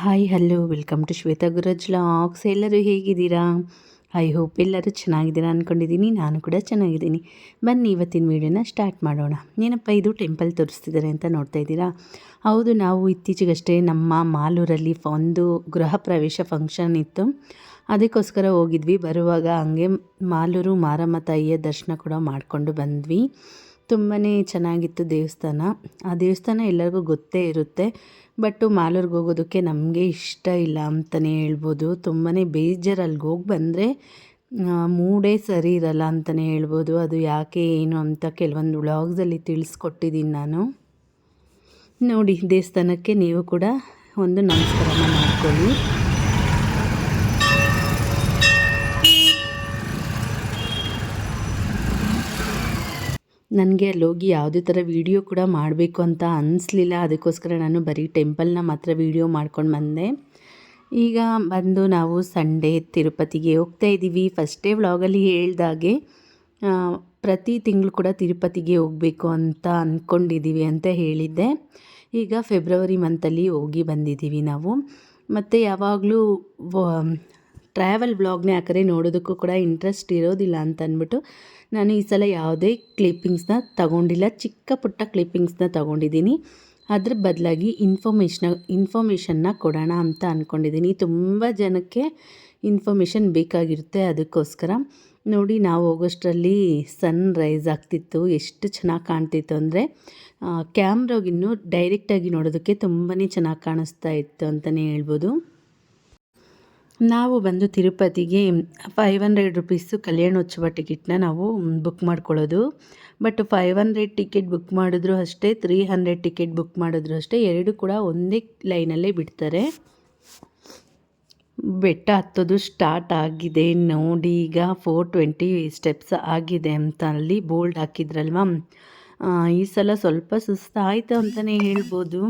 Hi hello welcome to Shweta Guru's locks ಎಲ್ಲರೂ ಹೇಗಿದ್ದೀರಾ? I hope ಎಲ್ಲರೂ ಚೆನ್ನಾಗಿದ್ದೀರಾ ಅಂದ್ಕೊಂಡಿದ್ದೀನಿ ನಾನು ಕೂಡ ಚೆನ್ನಾಗಿದ್ದೀನಿ. ಬನ್ನಿ, ಇವತ್ತಿನ ವೀಡಿಯೋನ ಸ್ಟಾರ್ಟ್ ಮಾಡೋಣ. ಏನಪ್ಪ ಇದು? ಟೆಂಪಲ್ ತೋರಿಸ್ತಿದ್ದಾರೆ ಅಂತ ನೋಡ್ತಾ ಇದ್ದೀರಾ? ಹೌದು, ನಾವು ಇತ್ತೀಚೆಗಷ್ಟೇ ನಮ್ಮ ಮಾಲೂರಲ್ಲಿ ಒಂದು ಗೃಹ ಪ್ರವೇಶ ಫಂಕ್ಷನ್ ಇತ್ತು. ಅದಕ್ಕೋಸ್ಕರ ಹೋಗಿದ್ವಿ. ಬರುವಾಗ ಹಂಗೆ ಮಾಲೂರು ಮಾರಮ್ಮ ತಾಯಿಯ ದರ್ಶನ ಕೂಡ ಮಾಡಿಕೊಂಡು ಬಂದ್ವಿ. ತುಂಬಾ ಚೆನ್ನಾಗಿತ್ತು ದೇವಸ್ಥಾನ. ಆ ದೇವಸ್ಥಾನ ಎಲ್ಲರಿಗೂ ಗೊತ್ತೇ ಇರುತ್ತೆ. ಬಟ್ಟು ಮಾಲೂರ್ಗೆ ಹೋಗೋದಕ್ಕೆ ನಮಗೆ ಇಷ್ಟ ಇಲ್ಲ ಅಂತಲೇ ಹೇಳ್ಬೋದು. ತುಂಬಾ ಬೇಜಾರು ಅಲ್ಲಿಗೆ ಹೋಗಿ ಬಂದರೆ ಮೂಡೇ ಸರಿ ಇರಲ್ಲ ಅಂತಲೇ ಹೇಳ್ಬೋದು. ಅದು ಯಾಕೆ, ಏನು ಅಂತ ಕೆಲವೊಂದು ವ್ಲಾಗ್ಸಲ್ಲಿ ತಿಳಿಸ್ಕೊಟ್ಟಿದ್ದೀನಿ ನಾನು. ನೋಡಿ, ದೇವಸ್ಥಾನಕ್ಕೆ ನೀವು ಕೂಡ ಒಂದು ನಮಸ್ಕಾರ ಮಾಡ್ಕೊಳ್ಳಿ. ನನಗೆ ಅಲ್ಲಿ ಹೋಗಿ ಯಾವುದೇ ಥರ ವೀಡಿಯೋ ಕೂಡ ಮಾಡಬೇಕು ಅಂತ ಅನಿಸ್ಲಿಲ್ಲ. ಅದಕ್ಕೋಸ್ಕರ ನಾನು ಬರೀ ಟೆಂಪಲ್ನ ಮಾತ್ರ ವೀಡಿಯೋ ಮಾಡ್ಕೊಂಡು ಬಂದೆ. ಈಗ ಬಂದು ನಾವು ಸಂಡೇ ತಿರುಪತಿಗೆ ಹೋಗ್ತಾ ಇದ್ದೀವಿ. ಫಸ್ಟೇ ವ್ಲಾಗಲ್ಲಿ ಹೇಳ್ದಾಗೆ ಪ್ರತಿ ತಿಂಗಳು ಕೂಡ ತಿರುಪತಿಗೆ ಹೋಗಬೇಕು ಅಂತ ಅಂದ್ಕೊಂಡಿದ್ದೀವಿ ಅಂತ ಹೇಳಿದ್ದೆ. ಈಗ ಫೆಬ್ರವರಿ ಮಂತಲ್ಲಿ ಹೋಗಿ ಬಂದಿದ್ದೀವಿ ನಾವು. ಮತ್ತು ಯಾವಾಗಲೂ ಟ್ರಾವೆಲ್ ವ್ಲಾಗ್ನೇ ಯಾಕರೆ ನೋಡೋದಕ್ಕೂ ಕೂಡ ಇಂಟ್ರೆಸ್ಟ್ ಇರೋದಿಲ್ಲ ಅಂತ ಅಂದ್ಬಿಟ್ಟು ನಾನು ಈ ಸಲ ಯಾವುದೇ ಕ್ಲಿಪ್ಪಿಂಗ್ಸ್ನ ತಗೊಂಡಿಲ್ಲ. ಚಿಕ್ಕ ಪುಟ್ಟ ಕ್ಲಿಪ್ಪಿಂಗ್ಸ್ನ ತಗೊಂಡಿದ್ದೀನಿ. ಅದ್ರ ಬದಲಾಗಿ ಇನ್ಫಾರ್ಮೇಷನ ಇನ್ಫಾರ್ಮೇಷನ್ನ ಕೊಡೋಣ ಅಂತ ಅಂದ್ಕೊಂಡಿದ್ದೀನಿ ತುಂಬ ಜನಕ್ಕೆ ಇನ್ಫಾರ್ಮೇಷನ್ ಬೇಕಾಗಿರುತ್ತೆ ಅದಕ್ಕೋಸ್ಕರ. ನೋಡಿ, ನಾವು ಹೋಗೋಷ್ಟರಲ್ಲಿ ಸನ್ ರೈಸ್ ಆಗ್ತಿತ್ತು. ಎಷ್ಟು ಚೆನ್ನಾಗಿ ಕಾಣ್ತಿತ್ತು ಅಂದರೆ ಕ್ಯಾಮ್ರಾಗಿನ್ನೂ ಡೈರೆಕ್ಟಾಗಿ ನೋಡೋದಕ್ಕೆ ತುಂಬಾ ಚೆನ್ನಾಗಿ ಕಾಣಿಸ್ತಾ ಇತ್ತು ಅಂತಲೇ ಹೇಳ್ಬೋದು. ನಾವು ಬಂದು ತಿರುಪತಿಗೆ ಫೈವ್ ಹಂಡ್ರೆಡ್ ರುಪೀಸು ಕಲ್ಯಾಣೋತ್ಸವ ಟಿಕೆಟ್ನ ನಾವು ಬುಕ್ ಮಾಡ್ಕೊಳ್ಳೋದು. But five hundred ticket book ಮಾಡಿದ್ರು ಅಷ್ಟೇ ತ್ರೀ ಹಂಡ್ರೆಡ್ ಟಿಕೆಟ್ ಬುಕ್ ಮಾಡಿದ್ರು ಅಷ್ಟೇ, ಎರಡು ಕೂಡ ಒಂದೇ ಲೈನಲ್ಲೇ ಬಿಡ್ತಾರೆ. ಬೆಟ್ಟ ಹತ್ತೋದು ಸ್ಟಾರ್ಟ್ ಆಗಿದೆ, ನೋಡಿ ಈಗ ಫೋರ್ ಟ್ವೆಂಟಿ ಸ್ಟೆಪ್ಸ್ ಆಗಿದೆ ಅಂತ ಅಲ್ಲಿ ಬೋಲ್ಡ್ ಹಾಕಿದ್ರಲ್ವಾ? ಈ ಸಲ ಸ್ವಲ್ಪ ಸುಸ್ತಾಯಿತು ಅಂತಲೇ ಹೇಳ್ಬೋದು.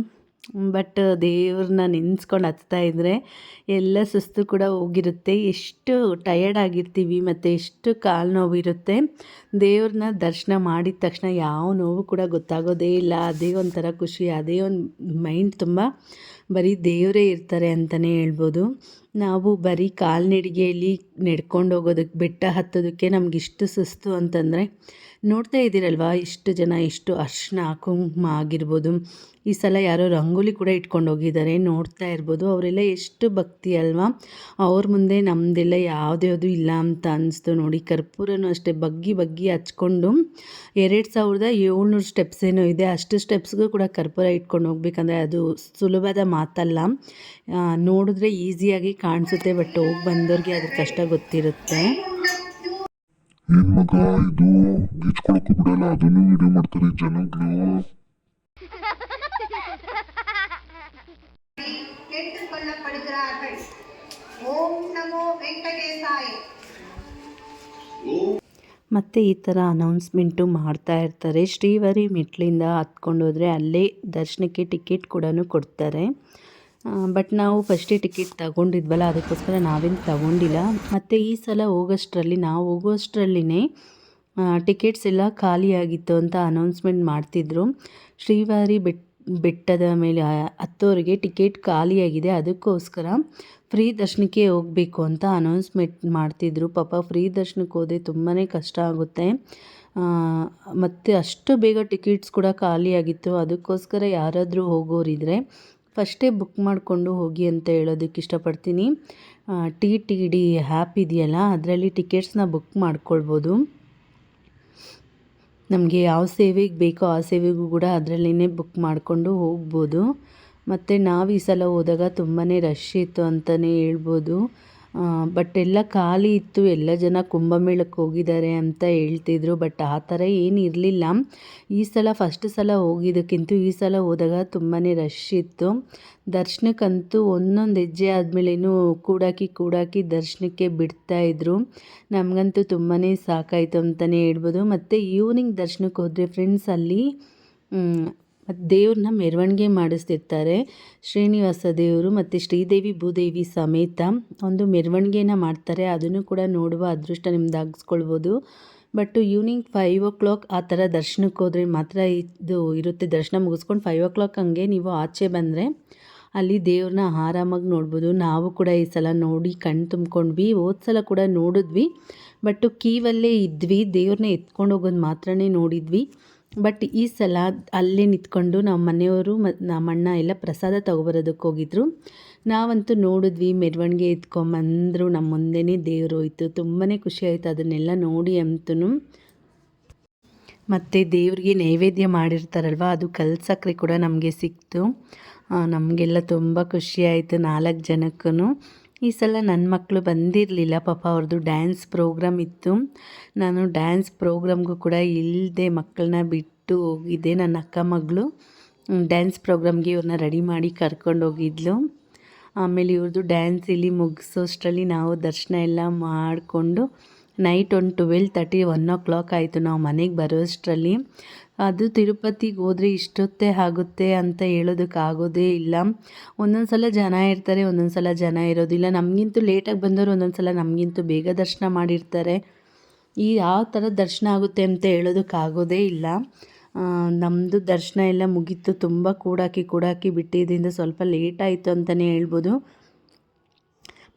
ಬಟ್ ದೇವ್ರನ್ನ ನೆನೆಸ್ಕೊಂಡು ಹತ್ತಾ ಇದ್ದರೆ ಎಲ್ಲ ಸುಸ್ತು ಕೂಡ ಹೋಗಿರುತ್ತೆ. ಎಷ್ಟು ಟಯರ್ಡ್ ಆಗಿರ್ತೀವಿ ಮತ್ತು ಎಷ್ಟು ಕಾಲು ನೋವು ಇರುತ್ತೆ ದೇವ್ರನ್ನ ದರ್ಶನ ಮಾಡಿದ ತಕ್ಷಣ ಯಾವ ನೋವು ಕೂಡ ಗೊತ್ತಾಗೋದೇ ಇಲ್ಲ. ಅದೇ ಒಂಥರ ಖುಷಿ, ಅದೇ ಒಂದು ಮೈಂಡ್ ತುಂಬ ಬರೀ ದೇವರೇ ಇರ್ತಾರೆ ಅಂತಲೇ ಹೇಳ್ಬೋದು. ನಾವು ಬರೀ ಕಾಲ್ನಡಿಗೆಯಲ್ಲಿ ನಡ್ಕೊಂಡು ಹೋಗೋದಕ್ಕೆ ಬೆಟ್ಟ ಹತ್ತೋದಕ್ಕೆ ನಮ್ಗೆ ಇಷ್ಟು ಸುಸ್ತು ಅಂತಂದರೆ, ನೋಡ್ತಾ ಇದ್ದೀರಲ್ವಾ, ಇಷ್ಟು ಜನ ಇಷ್ಟು ಅರ್ಶನ ಕುಂಕುಮ ಆಗಿರ್ಬೋದು. ಈ ಸಲ ಯಾರೋ ರಂಗೋಲಿ ಕೂಡ ಇಟ್ಕೊಂಡು ಹೋಗಿದ್ದಾರೆ, ನೋಡ್ತಾ ಇರ್ಬೋದು. ಅವರೆಲ್ಲ ಎಷ್ಟು ಭಕ್ತಿ ಅಲ್ವಾ? ಅವ್ರ ಮುಂದೆ ನಮ್ಮದೆಲ್ಲ ಯಾವುದ್ಯಾವುದು ಇಲ್ಲ ಅಂತ ಅನ್ನಿಸ್ತು ನೋಡಿ. ಕರ್ಪೂರನೂ ಅಷ್ಟೇ ಬಗ್ಗಿ ಬಗ್ಗಿ ಹಚ್ಕೊಂಡು, ಎರಡು ಸಾವಿರದ ಏಳ್ನೂರು ಸ್ಟೆಪ್ಸ್ ಏನೋ ಇದೆ, ಅಷ್ಟು ಸ್ಟೆಪ್ಸ್ಗೂ ಕೂಡ ಕರ್ಪೂರ ಇಟ್ಕೊಂಡು ಹೋಗ್ಬೇಕಂದ್ರೆ ಅದು ಸುಲಭದ ಮಾತಲ್ಲ. ನೋಡಿದ್ರೆ ಈಸಿಯಾಗಿ ಕಾಣಿಸುತ್ತೆ ಬಟ್ ಹೋಗಿ ಬಂದವ್ರಿಗೆ ಅದ್ರ ಕಷ್ಟ ಗೊತ್ತಿರುತ್ತೆ. ಓಂ ನಮೋ ವೆಂಕಟೇಶಾಯ. ಮತ್ತು ಈ ಥರ ಅನೌನ್ಸ್ಮೆಂಟು ಮಾಡ್ತಾ ಇರ್ತಾರೆ. ಶ್ರೀವರಿ ಮೆಟ್ಲಿಂದ ಹತ್ಕೊಂಡು ಹೋದರೆ ಅಲ್ಲೇ ದರ್ಶನಕ್ಕೆ ಟಿಕೆಟ್ ಕೂಡ ಕೊಡ್ತಾರೆ. ಬಟ್ ನಾವು ಫಸ್ಟೇ ಟಿಕೆಟ್ ತಗೊಂಡಿದ್ವಲ್ಲ, ಅದಕ್ಕೋಸ್ಕರ ನಾವೇನು ತಗೊಂಡಿಲ್ಲ. ಮತ್ತು ಈ ಸಲ ಹೋಗೋಷ್ಟರಲ್ಲಿ, ನಾವು ಹೋಗೋಷ್ಟರಲ್ಲಿನೇ ಟಿಕೆಟ್ಸ್ ಎಲ್ಲ ಖಾಲಿಯಾಗಿತ್ತು ಅಂತ ಅನೌನ್ಸ್ಮೆಂಟ್ ಮಾಡ್ತಿದ್ರು. ಶ್ರೀವಾರಿ ಬೆಟ್ ಬೆಟ್ಟದ ಮೇಲೆ ಹತ್ತೋರಿಗೆ ಟಿಕೆಟ್ ಖಾಲಿಯಾಗಿದೆ. ಅದಕ್ಕೋಸ್ಕರ ಫ್ರೀ ದರ್ಶನಕ್ಕೆ ಹೋಗಬೇಕು ಅಂತ ಅನೌನ್ಸ್ಮೆಂಟ್ ಮಾಡ್ತಿದ್ರು. ಪಾಪ ಫ್ರೀ ದರ್ಶನಕ್ಕೆ ಹೋದರೆ ತುಂಬಾ ಕಷ್ಟ ಆಗುತ್ತೆ. ಮತ್ತು ಅಷ್ಟು ಬೇಗ ಟಿಕೆಟ್ಸ್ ಕೂಡ ಖಾಲಿಯಾಗಿತ್ತು. ಅದಕ್ಕೋಸ್ಕರ ಯಾರಾದರೂ ಹೋಗೋರಿದ್ರೆ ಫಸ್ಟೇ ಬುಕ್ ಮಾಡಿಕೊಂಡು ಹೋಗಿ ಅಂತ ಹೇಳೋದಕ್ಕೆ ಇಷ್ಟಪಡ್ತೀನಿ. ಟಿ ಟಿ ಡಿ ಆ್ಯಪ್ ಇದೆಯಲ್ಲ, ಅದರಲ್ಲಿ ಟಿಕೆಟ್ಸ್ನ ಬುಕ್ ಮಾಡ್ಕೊಳ್ಬೋದು. ನಮಗೆ ಯಾವ ಸೇವೆಗೆ ಬೇಕೋ ಆ ಸೇವೆಗೂ ಕೂಡ ಅದರಲ್ಲಿನೇ ಬುಕ್ ಮಾಡಿಕೊಂಡು ಹೋಗ್ಬೋದು. ಮತ್ತು ನಾವು ಈ ಸಲ ಹೋದಾಗ ತುಂಬಾ ರಶ್ ಇತ್ತು ಅಂತಲೇ ಹೇಳ್ಬೋದು. ಬಟ್ ಎಲ್ಲ ಖಾಲಿ ಇತ್ತು. ಎಲ್ಲ ಜನ ಕುಂಭಮೇಳಕ್ಕೆ ಹೋಗಿದ್ದಾರೆ ಅಂತ ಹೇಳ್ತಿದ್ರು ಬಟ್ ಆ ಥರ ಏನು ಇರಲಿಲ್ಲ. ಈ ಸಲ ಫಸ್ಟ್ ಸಲ ಹೋಗಿದ್ದಕ್ಕಿಂತ ಈ ಸಲ ಹೋದಾಗ ತುಂಬಾ ರಶ್ ಇತ್ತು. ದರ್ಶನಕ್ಕಂತೂ ಒಂದೊಂದು ಹೆಜ್ಜೆ ಆದಮೇಲೇನು ಕೂಡಾಕಿ ಕೂಡಾಕಿ ದರ್ಶನಕ್ಕೆ ಬಿಡ್ತಾಯಿದ್ರು ನಮಗಂತೂ ತುಂಬಾ ಸಾಕಾಯಿತು ಅಂತಲೇ ಹೇಳ್ಬೋದು. ಮತ್ತು ಈವ್ನಿಂಗ್ ದರ್ಶನಕ್ಕೆ ಹೋದರೆ ಫ್ರೆಂಡ್ಸ್ ಅಲ್ಲಿ ಮತ್ತು ದೇವ್ರನ್ನ ಮೆರವಣಿಗೆ ಮಾಡಿಸ್ತಿರ್ತಾರೆ. ಶ್ರೀನಿವಾಸ ದೇವರು ಮತ್ತು ಶ್ರೀದೇವಿ ಭೂದೇವಿ ಸಮೇತ ಒಂದು ಮೆರವಣಿಗೆನ ಮಾಡ್ತಾರೆ. ಅದನ್ನು ಕೂಡ ನೋಡುವ ಅದೃಷ್ಟ ನಿಮ್ದು ಆಗಿಸ್ಕೊಳ್ಬೋದು. But evening five o'clock ಆ ಥರ ದರ್ಶನಕ್ಕೆ ಹೋದರೆ ಮಾತ್ರ ಇದು ಇರುತ್ತೆ. ದರ್ಶನ ಮುಗಿಸ್ಕೊಂಡು ಫೈವ್ ಓ ಕ್ಲಾಕ್ ಹಂಗೆ ನೀವು ಆಚೆ ಬಂದರೆ ಅಲ್ಲಿ ದೇವ್ರನ್ನ ಆರಾಮಾಗಿ ನೋಡ್ಬೋದು. ನಾವು ಕೂಡ ಈ ಸಲ ನೋಡಿ ಕಣ್ಣು ತುಂಬ್ಕೊಂಡ್ವಿ. ಹೋದ ಸಲ ಕೂಡ ನೋಡಿದ್ವಿ. ಬಟ್ ಕೀವಲ್ಲೇ ಇದ್ವಿ. ದೇವ್ರನ್ನ ಎತ್ಕೊಂಡು ಹೋಗೋದು ಮಾತ್ರನೇ ನೋಡಿದ್ವಿ. ಬಟ್ ಈ ಸಲ ಅಲ್ಲೇ ನಿಂತ್ಕೊಂಡು ನಮ್ಮ ಮನೆಯವರು ಮತ್ತು ನಮ್ಮ ಅಣ್ಣ ಎಲ್ಲ ಪ್ರಸಾದ ತೊಗೊಬರೋದಕ್ಕೆ ಹೋಗಿದ್ರು. ನಾವಂತೂ ನೋಡಿದ್ವಿ, ಮೆರವಣಿಗೆ ಎತ್ಕೊಂಬಂದರು ನಮ್ಮ ಮುಂದೆನೇ ದೇವರು ಹೋಯ್ತು. ತುಂಬಾ ಖುಷಿ ಆಯಿತು ಅದನ್ನೆಲ್ಲ ನೋಡಿ ಅಂತೂ ಮತ್ತು ದೇವ್ರಿಗೆ ನೈವೇದ್ಯ ಮಾಡಿರ್ತಾರಲ್ವ, ಅದು ಕಲ್ ಸಕ್ಕರೆ ಕೂಡ ನಮಗೆ ಸಿಕ್ತು. ನಮಗೆಲ್ಲ ತುಂಬ ಖುಷಿ ಆಯಿತು ನಾಲ್ಕು ಜನಕ್ಕೂ ಈ ಸಲ ನನ್ನ ಮಕ್ಕಳು ಬಂದಿರಲಿಲ್ಲ. ಪಾಪ ಅವ್ರದ್ದು ಡ್ಯಾನ್ಸ್ ಪ್ರೋಗ್ರಾಮ್ ಇತ್ತು. ನಾನು ಡ್ಯಾನ್ಸ್ ಪ್ರೋಗ್ರಾಮ್ಗೂ ಕೂಡ ಇಲ್ಲದೆ ಮಕ್ಕಳನ್ನ ಬಿಟ್ಟು ಹೋಗಿದ್ದೆ. ನನ್ನ ಅಕ್ಕ ಮಗಳು ಡ್ಯಾನ್ಸ್ ಪ್ರೋಗ್ರಾಮ್ಗೆ ಇವ್ರನ್ನ ರೆಡಿ ಮಾಡಿ ಕರ್ಕೊಂಡು ಹೋಗಿದ್ಲು. ಆಮೇಲೆ ಇವ್ರದ್ದು ಡ್ಯಾನ್ಸ್ ಇಲ್ಲಿ ಮುಗಿಸೋಷ್ಟರಲ್ಲಿ ನಾವು ದರ್ಶನ ಎಲ್ಲ ಮಾಡಿಕೊಂಡು ನೈಟ್ ಒಂದು twelve thirty, one o'clock ಆಯಿತು. ನಾವು ಮನೆಗೆ ಬರೋಷ್ಟರಲ್ಲಿ, ಅದು ತಿರುಪತಿಗೆ ಹೋದರೆ ಇಷ್ಟೊತ್ತೇ ಆಗುತ್ತೆ ಅಂತ ಹೇಳೋದಕ್ಕಾಗೋದೇ ಇಲ್ಲ. ಒಂದೊಂದು ಸಲ ಜನ ಇರ್ತಾರೆ, ಒಂದೊಂದು ಸಲ ಜನ ಇರೋದಿಲ್ಲ ನಮಗಿಂತೂ ಲೇಟಾಗಿ ಬಂದವರು ಒಂದೊಂದು ಸಲ ನಮಗಿಂತೂ ಬೇಗ ದರ್ಶನ ಮಾಡಿರ್ತಾರೆ. ಈ ಯಾವ ಥರ ದರ್ಶನ ಆಗುತ್ತೆ ಅಂತ ಹೇಳೋದಕ್ಕಾಗೋದೇ ಇಲ್ಲ. ನಮ್ಮದು ದರ್ಶನ ಎಲ್ಲ ಮುಗೀತು. ತುಂಬ ಕೂಡಾಕಿ ಕೂಡಾಕಿ ಬಿಟ್ಟಿದ್ದರಿಂದ ಸ್ವಲ್ಪ ಲೇಟ್ ಆಯಿತು ಅಂತಲೇ ಹೇಳ್ಬೋದು.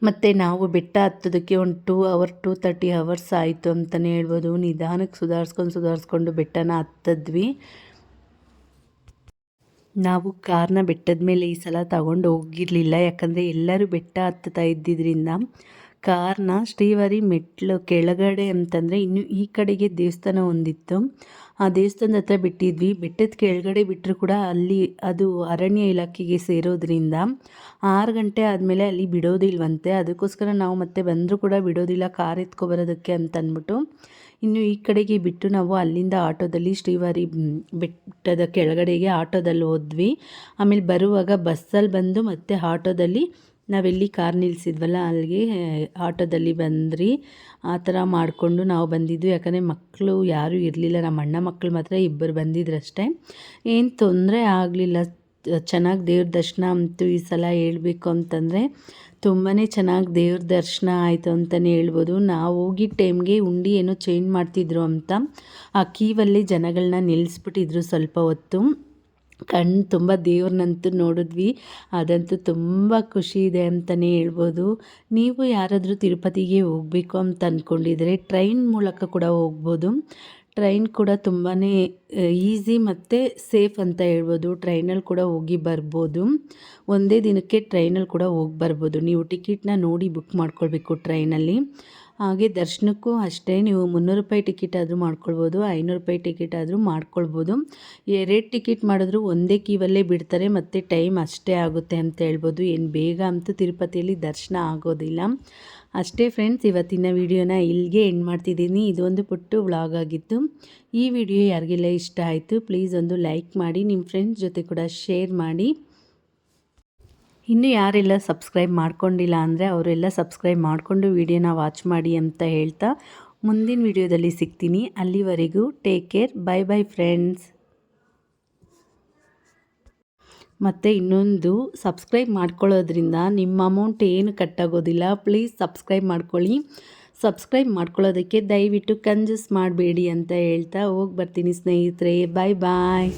ಮತ್ತು ನಾವು ಬೆಟ್ಟ ಹತ್ತೋದಕ್ಕೆ ಒಂದು two hour two thirty hours ಆಯಿತು ಅಂತಲೇ ಹೇಳ್ಬೋದು. ನಿಧಾನಕ್ಕೆ ಸುಧಾರಿಸ್ಕೊಂಡು ಸುಧಾರಿಸ್ಕೊಂಡು ಬೆಟ್ಟನ ಹತ್ತಿದ್ವಿ. ನಾವು ಕಾರ್ನ ಬೆಟ್ಟದ ಮೇಲೆ ಈ ಸಲ ತಗೊಂಡು ಹೋಗಿರಲಿಲ್ಲ. ಯಾಕಂದರೆ ಎಲ್ಲರೂ ಬೆಟ್ಟ ಹತ್ತುತ್ತಾ ಇದ್ದಿದ್ದರಿಂದ ಕಾರ್ನ ಶ್ರೀವರಿ ಮೆಟ್ಲು ಕೆಳಗಡೆ ಅಂತಂದರೆ ಇನ್ನು ಈ ಕಡೆಗೆ ದೇವಸ್ಥಾನ ಒಂದಿತ್ತು. ಆ ದೇವಸ್ಥಾನದ ಹತ್ರ ಬಿಟ್ಟಿದ್ವಿ. ಬೆಟ್ಟದ ಕೆಳಗಡೆ ಬಿಟ್ಟರು ಕೂಡ ಅಲ್ಲಿ ಅದು ಅರಣ್ಯ ಇಲಾಖೆಗೆ ಸೇರೋದ್ರಿಂದ ಆರು ಗಂಟೆ ಆದಮೇಲೆ ಅಲ್ಲಿ ಬಿಡೋದಿಲ್ವಂತೆ. ಅದಕ್ಕೋಸ್ಕರ ನಾವು ಮತ್ತೆ ಬಂದರೂ ಕೂಡ ಬಿಡೋದಿಲ್ಲ, ಕಾರ್ ಎತ್ಕೊಬರೋದಕ್ಕೆ ಅಂತ ಅಂದ್ಬಿಟ್ಟು. ಇನ್ನು ಈ ಕಡೆಗೆ ಬಿಟ್ಟು ನಾವು ಅಲ್ಲಿಂದ ಆಟೋದಲ್ಲಿ ಶ್ರೀವಾರಿ ಬೆಟ್ಟದ ಕೆಳಗಡೆಗೆ ಆಟೋದಲ್ಲಿ ಹೋದ್ವಿ. ಆಮೇಲೆ ಬರುವಾಗ ಬಸ್ಸಲ್ಲಿ ಬಂದು ಮತ್ತೆ ಆಟೋದಲ್ಲಿ ನಾವೆಲ್ಲಿ ಕಾರ್ ನಿಲ್ಲಿಸಿದ್ವಲ್ಲ ಅಲ್ಲಿಗೆ ಆಟೋದಲ್ಲಿ ಬಂದ್ರಿ. ಆ ಥರ ಮಾಡಿಕೊಂಡು ನಾವು ಬಂದಿದ್ವಿ ಯಾಕಂದರೆ ಮಕ್ಕಳು ಯಾರೂ ಇರಲಿಲ್ಲ. ನಮ್ಮ ಅಣ್ಣ ಮಕ್ಕಳು ಮಾತ್ರ ಇಬ್ಬರು ಬಂದಿದ್ರಷ್ಟೇ. ಏನು ತೊಂದರೆ ಆಗಲಿಲ್ಲ. ಚೆನ್ನಾಗಿ ದೇವ್ರ ದರ್ಶನ ಅಂತೂ ಈ ಸಲ ಹೇಳಬೇಕು ಅಂತಂದರೆ ತುಂಬಾ ಚೆನ್ನಾಗಿ ದೇವ್ರ ದರ್ಶನ ಆಯಿತು ಅಂತಲೇ ಹೇಳ್ಬೋದು. ನಾವು ಹೋಗಿದ್ದ ಟೈಮ್ಗೆ ಉಂಡಿ ಏನೋ ಚೇಂಜ್ ಮಾಡ್ತಿದ್ರು ಅಂತ. ಆ ಕೀವಲ್ಲಿ ಜನಗಳನ್ನ ನಿಲ್ಲಿಸ್ಬಿಟ್ಟಿದ್ರು ಸ್ವಲ್ಪ ಹೊತ್ತು. ಕಣ್ಣು ತುಂಬ ದೇವ್ರನ್ನಂತೂ ನೋಡಿದ್ವಿ. ಅದಂತೂ ತುಂಬ ಖುಷಿ ಇದೆ ಅಂತಲೇ ಹೇಳ್ಬೋದು. ನೀವು ಯಾರಾದರೂ ತಿರುಪತಿಗೆ ಹೋಗಬೇಕು ಅಂತ ಅಂದ್ಕೊಂಡಿದ್ರೆ ಟ್ರೈನ್ ಮೂಲಕ ಕೂಡ ಹೋಗ್ಬೋದು. ಟ್ರೈನ್ ಕೂಡ ತುಂಬಾ ಈಸಿ ಮತ್ತು ಸೇಫ್ ಅಂತ ಹೇಳ್ಬೋದು. ಟ್ರೈನಲ್ಲಿ ಕೂಡ ಹೋಗಿ ಬರ್ಬೋದು. ಒಂದೇ ದಿನಕ್ಕೆ ಟ್ರೈನಲ್ಲಿ ಕೂಡ ಹೋಗಿ ಬರ್ಬೋದು. ನೀವು ಟಿಕೆಟ್ನ ನೋಡಿ ಬುಕ್ ಮಾಡ್ಕೊಳ್ಬೇಕು ಟ್ರೈನಲ್ಲಿ. ಹಾಗೆ ದರ್ಶನಕ್ಕೂ ಅಷ್ಟೇ ನೀವು ಮುನ್ನೂರು ರೂಪಾಯಿ ಟಿಕೆಟ್ ಆದರೂ ಮಾಡ್ಕೊಳ್ಬೋದು, ಐನೂರು ರೂಪಾಯಿ ಟಿಕೆಟ್ ಆದರೂ ಮಾಡ್ಕೊಳ್ಬೋದು. ಎರಡು ಟಿಕೆಟ್ ಮಾಡಿದ್ರು ಒಂದೇ ಕ್ಯೂವಲ್ಲೇ ಬಿಡ್ತಾರೆ, ಮತ್ತು ಟೈಮ್ ಅಷ್ಟೇ ಆಗುತ್ತೆ ಅಂತ ಹೇಳ್ಬೋದು. ಏನು ಬೇಗ ಅಂತೂ ತಿರುಪತಿಯಲ್ಲಿ ದರ್ಶನ ಆಗೋದಿಲ್ಲ. ಅಷ್ಟೇ ಫ್ರೆಂಡ್ಸ್, ಇವತ್ತಿನ ವಿಡಿಯೋನ ಇಲ್ಲಿಗೆ ಎಂಡ್ ಮಾಡ್ತಿದ್ದೀನಿ. ಇದೊಂದು ಪುಟ್ಟು ವ್ಲಾಗ್ ಆಗಿತ್ತು. ಈ ವಿಡಿಯೋ ಯಾರಿಗೆಲ್ಲ ಇಷ್ಟ ಆಯಿತು, ಪ್ಲೀಸ್ ಒಂದು ಲೈಕ್ ಮಾಡಿ, ನಿಮ್ಮ ಫ್ರೆಂಡ್ಸ್ ಜೊತೆ ಕೂಡ ಶೇರ್ ಮಾಡಿ. ಇನ್ನು ಯಾರೆಲ್ಲ ಸಬ್ಸ್ಕ್ರೈಬ್ ಮಾಡ್ಕೊಂಡಿಲ್ಲ ಅಂದರೆ ಅವರೆಲ್ಲ ಸಬ್ಸ್ಕ್ರೈಬ್ ಮಾಡಿಕೊಂಡು ವಿಡಿಯೋನ ವಾಚ್ ಮಾಡಿ ಅಂತ ಹೇಳ್ತಾ ಮುಂದಿನ ವಿಡಿಯೋದಲ್ಲಿ ಸಿಗ್ತೀನಿ. ಅಲ್ಲಿವರೆಗೂ take care bye bye friends ಮತ್ತು ಇನ್ನೊಂದು, ಸಬ್ಸ್ಕ್ರೈಬ್ ಮಾಡ್ಕೊಳ್ಳೋದ್ರಿಂದ ನಿಮ್ಮ ಅಮೌಂಟ್ ಏನು ಕಟ್ಟಾಗೋದಿಲ್ಲ ಪ್ಲೀಸ್ ಸಬ್ಸ್ಕ್ರೈಬ್ ಮಾಡ್ಕೊಳ್ಳಿ. ಸಬ್ಸ್ಕ್ರೈಬ್ ಮಾಡ್ಕೊಳ್ಳೋದಕ್ಕೆ ದಯವಿಟ್ಟು ಕಂಜಸ್ ಮಾಡಬೇಡಿ ಅಂತ ಹೇಳ್ತಾ ಹೋಗಿ ಬರ್ತೀನಿ ಸ್ನೇಹಿತರೆ. ಬಾಯ್ ಬಾಯ್